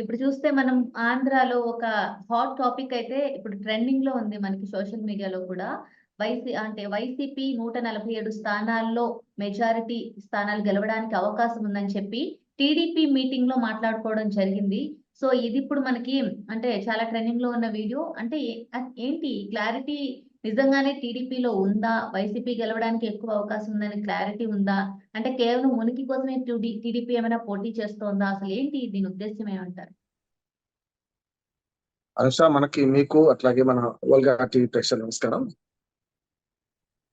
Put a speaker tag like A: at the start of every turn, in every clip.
A: ఇప్పుడు చూస్తే మనం ఆంధ్రాలో ఒక హాట్ టాపిక్ అయితే ఇప్పుడు ట్రెండింగ్లో ఉంది మనకి సోషల్ మీడియాలో కూడా. వైసీ అంటే వైసీపీ నూట నలభై ఏడు స్థానాల్లో మెజారిటీ స్థానాలు గెలవడానికి అవకాశం ఉందని చెప్పి టీడీపీ మీటింగ్లో మాట్లాడుకోవడం జరిగింది. సో ఇది ఇప్పుడు మనకి అంటే చాలా ట్రెండింగ్లో ఉన్న వీడియో అంటే ఏంటి? క్లారిటీ నిజంగానే టీడీపీలో ఉందా? వైసీపీ గెలవడానికి ఎక్కువ అవకాశం ఉందని క్లారిటీ ఉందా? అంటే కేవలం ఉనికి కోసమే టీడీపీ ఏమైనా పోటీ చేస్తోందా? అసలు ఏంటి దీని ఉద్దేశం ఏమంటారు?
B: అనుష మనకి మీకు అట్లాగే మన వల్గా టీవీ ప్రేక్షకులు నమస్కారం.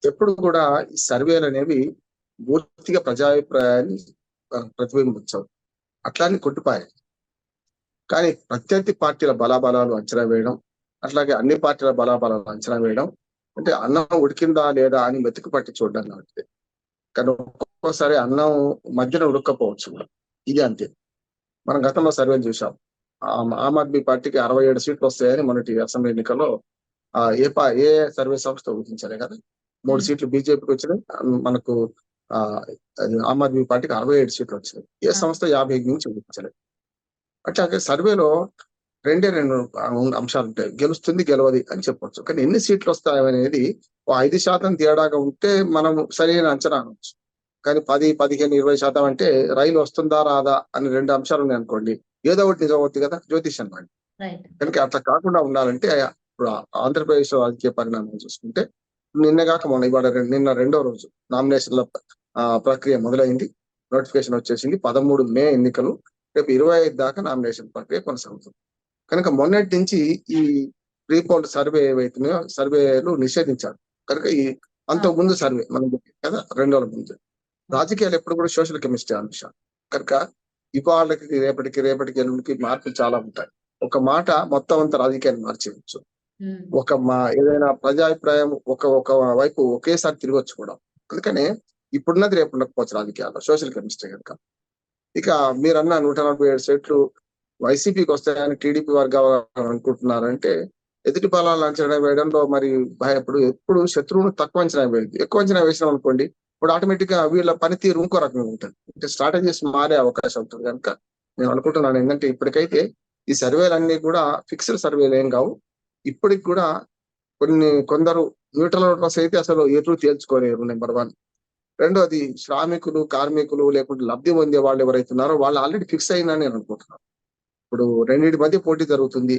B: ఎప్పుడు కూడా ఈ సర్వేలు అనేవి పూర్తిగా ప్రజాభిప్రాయాన్ని ప్రతిబింబించవు. అట్లానే కొట్టిపాయి కానీ ప్రత్యర్థి పార్టీల బలాబలాలు అంచనా వేయడం అట్లాగే అన్ని పార్టీల బలాబలాలు అంచనా వేయడం అంటే అన్నం ఉడికిందా లేదా అని మెతుకు పట్టి చూడడం లాంటిది కానీ ఒక్కొక్కసారి అన్నం మధ్యన ఉడకపోవచ్చు. ఇది అంతే. మనం గతంలో సర్వేలు చూసాం ఆమ్ ఆద్మీ పార్టీకి అరవై ఏడు సీట్లు వస్తాయని మొన్నటి అసెంబ్లీ ఎన్నికల్లో ఆ, ఏ పా ఏ సర్వే సంస్థ ఊహించాలి కదా. మూడు. సీట్లు బీజేపీకి వచ్చినాయి. మనకు ఆమ్ ఆద్మీ పార్టీకి అరవై ఏడు సీట్లు వచ్చినాయి ఏ. సంస్థ యాభై నుంచి ఊహించలేదు అట్లాగే సర్వేలో రెండే రెండు అంశాలు ఉంటాయి. గెలుస్తుంది గెలవది అని చెప్పొచ్చు. కానీ ఎన్ని సీట్లు వస్తాయి అనేది ఓ ఐదు శాతం తేడాగా ఉంటే మనం సరైన అంచనా అనవచ్చు కానీ పది పదిహేను ఇరవై శాతం అంటే రైలు వస్తుందా రాదా అని రెండు అంశాలు ఉన్నాయి అనుకోండి. ఏదో ఒకటి నిజం అవుతుంది కదా జ్యోతిషం
A: రైట్.
B: కనుక అట్లా కాకుండా ఉండాలంటే ఇప్పుడు ఆంధ్రప్రదేశ్ రాజకీయ పరిణామం చూసుకుంటే నిన్నగాక మొన్న ఇవాళ నిన్న రెండో రోజు నామినేషన్ల ఆ, ప్రక్రియ మొదలైంది. నోటిఫికేషన్ వచ్చేసింది. పదమూడు మే ఎన్నికలు రేపు ఇరవై ఐదు దాకా నామినేషన్ ప్రక్రియ కొనసాగుతుంది. కనుక మొన్నటి నుంచి ఈ ప్రీపోల్ సర్వే ఏవైతున్నాయో సర్వేలు నిషేధించారు. కనుక ఈ అంతకు ముందు సర్వే మనం కదా రెండు రోజుల ముందు. రాజకీయాలు ఎప్పుడు కూడా సోషల్ కెమిస్ట్రీ అంశం. కనుక ఇవాళకి రేపటికి రేపటికి ఎల్లుండికి మార్పులు చాలా ఉంటాయి. ఒక మాట మొత్తం అంతా రాజకీయాన్ని మార్చేయచ్చు. ఒక మా ఏదైనా ప్రజాభిప్రాయం ఒక ఒక వైపు ఒకేసారి తిరగొచ్చు కూడా. అందుకనే ఇప్పుడున్నది రేపు ఉండకపోవచ్చు రాజకీయాల్లో సోషల్ కెమిస్ట్రీ కనుక. ఇక మీరన్న నూట నలభై ఏడు సీట్లు వైసీపీకి వస్తాయని టీడీపీ వర్గాలు అనుకుంటున్నారంటే ఎదుటి బలాలు అంచనా వేయడంలో మరి భయపడు ఎప్పుడు శత్రువును తక్కువ అంచనా వేయదు ఎక్కువ అంచనా వేసినాం అనుకోండి ఇప్పుడు ఆటోమేటిక్గా వీళ్ళ పనితీరు ఇంకో రకంగా ఉంటుంది. అంటే స్ట్రాటజీస్ మారే అవకాశం ఉంటుంది కనుక నేను అనుకుంటున్నాను. ఏంటంటే ఇప్పటికైతే ఈ సర్వేలన్నీ కూడా ఫిక్స్డ్ సర్వేలు ఏం కావు. ఇప్పటికి కూడా కొన్ని కొందరు న్యూట్రల్ ఓటర్స్ అయితే అసలు ఎటు తేల్చుకోలేరు నెంబర్ వన్. రెండోది శ్రామికులు కార్మికులు లేకుంటే లబ్ధి పొందే వాళ్ళు ఎవరైతే ఉన్నారో వాళ్ళు ఆల్రెడీ ఫిక్స్ అయిందని నేను అనుకుంటున్నాను. ఇప్పుడు రెండింటి మధ్య పోటీ జరుగుతుంది.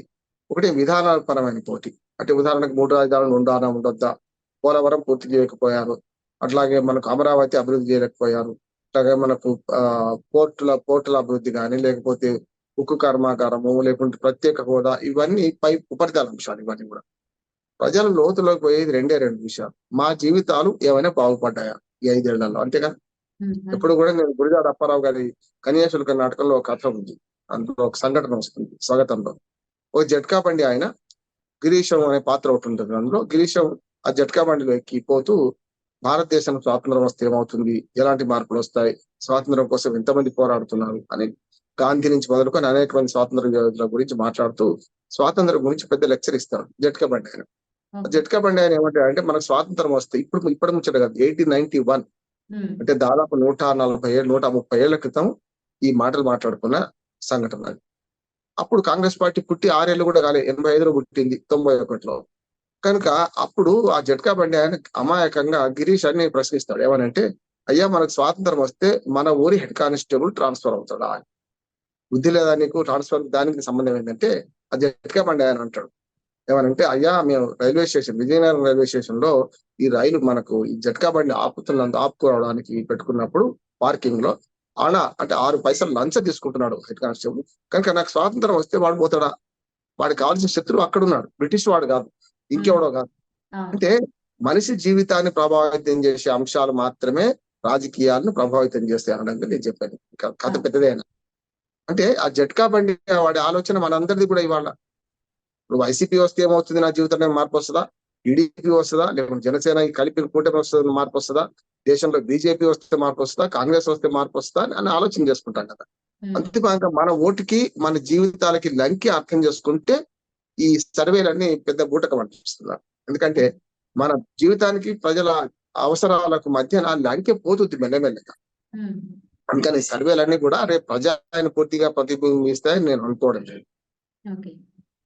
B: ఒకటి విధానపరమైన పోటీ. అంటే ఉదాహరణకు మూడు రాజధానులు ఉండాలా ఉండొద్దా? పోలవరం పూర్తి చేయకపోయారు. అట్లాగే మనకు అమరావతి అభివృద్ధి చేయలేకపోయారు. అట్లాగే మనకు ఆ పోర్టుల పోర్టుల అభివృద్ధి కానీ లేకపోతే ఉక్కు కర్మాగారము లేకుంటే ప్రత్యేక హోదా ఇవన్నీ పై ఉపరితల అంశాలు ఇవన్నీ కూడా. ప్రజల లోతులోకి పోయేది రెండే రెండు విషయాలు. మా జీవితాలు ఏమైనా బాగుపడ్డాయా ఈ ఐదేళ్ళలో? అంతేగా? ఎప్పుడు కూడా నేను గురిజాడ అప్పారావు గారి కన్యాశుల్క నాటకంలో ఒక కథ ఉంది. అందులో ఒక సంఘటన వస్తుంది. స్వాగతంలో. ఓ జట్కా బండి ఆయన గిరీశం అనే పాత్ర ఒకటి ఉంటుంది. అందులో గిరీశం ఆ జట్కా బండిలో ఎక్కి పోతూ భారతదేశం స్వాతంత్రం వస్తే ఏమవుతుంది ఎలాంటి మార్పులు వస్తాయి? స్వాతంత్రం కోసం ఎంతమంది పోరాడుతున్నారు? అని గాంధీ నుంచి మొదలుకొని అనేక మంది స్వాతంత్ర యోధుల గురించి మాట్లాడుతూ స్వాతంత్రం గురించి పెద్ద లెక్చర్ ఇస్తారు. జట్కా బండి ఆయన. జట్కా బండి ఆయన ఏమంటాడు అంటే మనకు స్వాతంత్రం వస్తే ఇప్పుడు ఇప్పుడు ముచ్చట కాదు ఎయిటీన్ నైన్టీ వన్. అంటే దాదాపు నూట నలభై ఏళ్ళు నూట ముప్పై ఏళ్ళ క్రితం ఈ మాటలు మాట్లాడుకున్న సంఘటన అప్పుడు కాంగ్రెస్ పార్టీ పుట్టి ఆరేళ్ళు కూడా కాలే ఎనభై ఐదులో పుట్టింది తొంభై ఒకటిలో కనుక అప్పుడు ఆ జట్కా బండి ఆయన అమాయకంగా గిరీష్ అని ప్రశ్నిస్తాడు. ఏమనంటే అయ్యా మనకు స్వాతంత్రం వస్తే మన ఊరి హెడ్ కానిస్టేబుల్ ట్రాన్స్ఫర్ అవుతాడా? బుద్ధి లేదా నీకు? ట్రాన్స్ఫర్ దానికి సంబంధం ఏంటంటే ఆ జట్కా బండి ఆయన అంటాడు. ఏమనంటే అయ్యా మేము రైల్వే స్టేషన్ విజయనగరం రైల్వే స్టేషన్లో ఈ రైలు మనకు ఈ జట్కా బండి ఆపుతున్నంత ఆపుకోవడానికి పెట్టుకున్నప్పుడు పార్కింగ్లో ఆనా అంటే ఆరు పైసలు లంచ తీసుకుంటున్నాడు హెడ్ కానిస్టేబుల్. కనుక నాకు స్వాతంత్రం వస్తే వాడు పోతాడా? వాడికి కావాల్సిన శత్రువు అక్కడ ఉన్నాడు బ్రిటిష్ వాడు కాదు. ఇంకెవడో కాదు. అంటే మనిషి జీవితాన్ని ప్రభావితం చేసే అంశాలు మాత్రమే రాజకీయాలను ప్రభావితం చేస్తాయి అనడానికి నేను చెప్పాను. కథ పెద్దదే అయినా. అంటే ఆ జట్కా బండి వాడి ఆలోచన మనందరిది కూడా ఇవాళ. ఇప్పుడు వైసీపీ వస్తే ఏమవుతుంది? నా జీవితంలో మార్పు వస్తుందా? టీడీపీ వస్తుందా? లేకుంటే జనసేన కలిపి కూటమి వస్తుంది మార్పు వస్తుందా? దేశంలో బీజేపీ వస్తే మార్పు వస్తుందా? కాంగ్రెస్ వస్తే మార్పు వస్తుందా? అని ఆలోచన చేసుకుంటాం కదా. అంతేకాక మన ఓటుకి మన జీవితాలకి లంకి అర్థం చేసుకుంటే ఈ సర్వేలన్నీ పెద్ద బూటకం అనిపిస్తున్నారు ఎందుకంటే మన జీవితానికి ప్రజల అవసరాలకు మధ్య నా లంకె పోతుంది మెల్లమెల్లగా. అందుకని సర్వేలన్నీ కూడా రేపు ప్రజాని పూర్తిగా ప్రతిబింబిస్తాయని నేను అనుకోవడం లేదు.